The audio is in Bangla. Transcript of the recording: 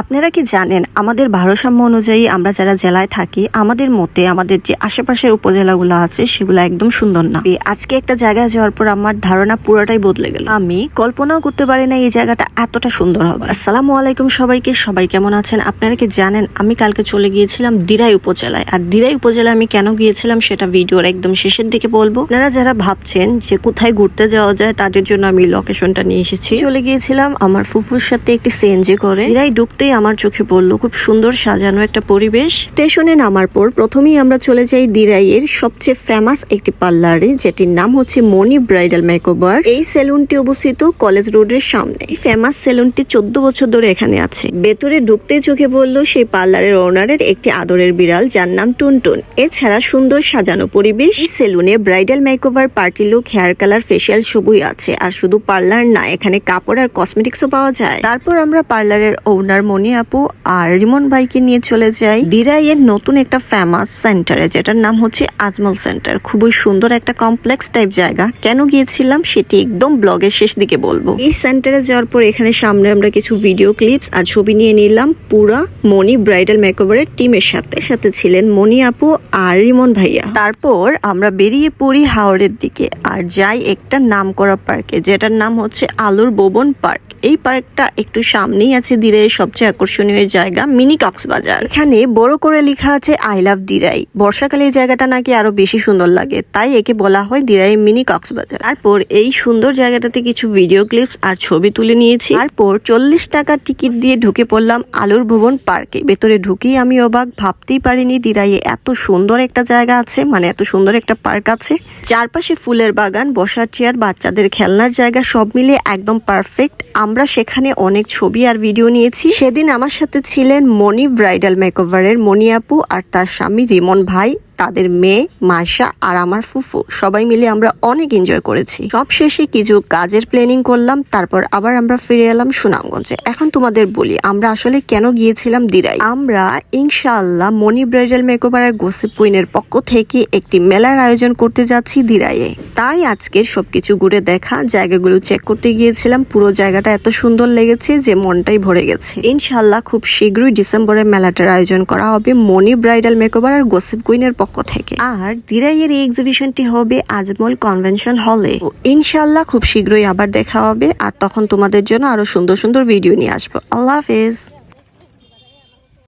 আপনারা কি জানেন, আমাদের ভারসাম্য অনুযায়ী আমরা যারা জেলায় থাকি, আমাদের মতে আমাদের যে আশেপাশের উপজেলাগুলো আছে, সেগুলো একদম সুন্দর না। আজকে একটা জায়গায় যাওয়ার পর আমার ধারণা পুরোটাই বদলে গেল। আমি কল্পনাও করতে পারি না এই জায়গাটা এতটা সুন্দর হবে। আসসালামু আলাইকুম সবাইকে, সবাই কেমন আছেন? আপনারা কি জানেন, আমি কালকে চলে গিয়েছিলাম দিরাই উপজেলায়। আর দিরাই উপজেলায় আমি কেন গিয়েছিলাম, সেটা ভিডিওর একদম শেষের দিকে বলব। আপনারা যারা ভাবছেন যে কোথায় ঘুরতে যাওয়া যায়, তাদের জন্য আমি লোকেশনটা নিয়ে এসেছি। চলে গিয়েছিলাম আমার ফুফুর সাথে একটি সিএনজি করে। দিরাই ঢুকতেই আমার চোখে পড়ল খুব সুন্দর সাজানো একটা পরিবেশ। স্টেশনে নামার পর প্রথমেই আমরা চলে যাই দিরাইয়ের সবচেয়ে ফেমাস একটি পার্লারে, যেটির নাম হচ্ছে মনি ব্রাইডাল মেকওভার এই সেলুনটি অবস্থিত কলেজ রোডের সামনে। ফেমাস সেলুনটি চোদ্দ বছর ধরে এখানে আছে। ভেতরে ঢুকতেই চোখে পড়ল সেই পার্লারের ওনারের একটি আদরের বিড়াল, যার নাম টুনটুন। এছাড়া সুন্দর সাজানো পরিবেশ। সেলুনে bridal makeover party look, hair colour facial সবই আছে। আর শুধু পার্লার না, এখানে কাপড় আর কসমেটিক্সও পাওয়া যায়। তারপর আমরা পার্লারের ওনার মনি আপু আর রিমন ভাইকে নিয়ে চলে যাই দিরাইয়ের নতুন একটা ফেমাস সেন্টারে যেটার নাম হচ্ছে আজমল সেন্টার খুবই সুন্দর একটা কমপ্লেক্স টাইপ জায়গা। কেন গিয়েছিলাম সেটি একদম ব্লগের শেষ দিকে বলব। এই সেন্টারে যাওয়ার পর এখানে সামনে আমরা কিছু ভিডিও ক্লিপস আর ছবি নিয়ে নিলাম পুরা মনি ব্রাইডাল মেকওভারের টিমের সাথে। সাথে ছিলেন মনি আপু আর রিমন ভাইয়া। তারপর আমরা বেরিয়ে পড়ি হাওড়ের দিকে আর যাই একটা নাম করা পার্কে যেটার নাম হচ্ছে আলুর বোবন পার্ক এই পার্কটা একটু সামনেই আছে দিরাইয়ের সবচেয়ে আকর্ষণীয় জায়গা মিনি কক্সবাজার। এখানে বড় করে লেখা আছে, আই লাভ দিরাই। বর্ষাকালে এই জায়গাটা নাকি আরও বেশি সুন্দর লাগে, তাই একে বলা হয় দিরাই মিনি কক্সবাজার। তারপর এই সুন্দর জায়গাটাতে কিছু ভিডিও ক্লিপস আর ছবি তুলে নিয়েছি। তারপর চল্লিশ টাকার টিকিট দিয়ে ঢুকে পড়লাম আলুর ভুবন পার্কে ভেতরে ঢুকেই আমি অবাক, ভাবতেই পারিনি দিরাইয়ে এত সুন্দর একটা জায়গা আছে মানে এত সুন্দর একটা পার্ক আছে। চারপাশে ফুলের বাগান, বসার চেয়ার বাচ্চাদের খেলনার জায়গা, সব মিলিয়ে একদম পারফেক্ট আমরা সেখানে অনেক ছবি আর ভিডিও নিয়েছি। সেদিন আমার সাথে ছিলেন মনি ব্রাইডাল মেকওভারের মনি আপু আর তার স্বামী রিমন ভাই। তাদের মেয়ে, মাসা আর আমার ফুফু, সবাই মিলে আমরা অনেক এনজয় করেছি। সব শেষে কিছু কাজের প্ল্যানিং করলাম, তারপর আবার আমরা ফিরে এলাম সুনামগঞ্জে। এখন তোমাদের বলি, আমরা আসলে কেন গিয়েছিলাম দিরাই? আমরা ইনশাআল্লাহ মনি ব্রাইডাল মেকওভারের গোসিপ কুইনের পক্ষ থেকে একটি মেলার আয়োজন করতে যাচ্ছি দিরাইয়ে। তাই আজকে সবকিছু ঘুরে দেখা, জায়গাগুলো চেক করতে গিয়েছিলাম, পুরো জায়গাটা এত সুন্দর লেগেছে যে মনটাই ভরে গেছে। ইনশাআল্লাহ খুব শীঘ্রই ডিসেম্বরে মেলাটার আয়োজন করা হবে মনি ব্রাইডাল মেকওভার আর গোসিপ কুইনের পক্ষ থেকে। আর দিরাইয়ের এই এক্সিবিশনটি হবে আজমল কনভেনশন হলে ইনশাল্লাহ খুব শীঘ্রই আবার দেখা হবে। আর তখন তোমাদের জন্য আরও সুন্দর সুন্দর ভিডিও নিয়ে আসব। আল্লাহ হাফেজ।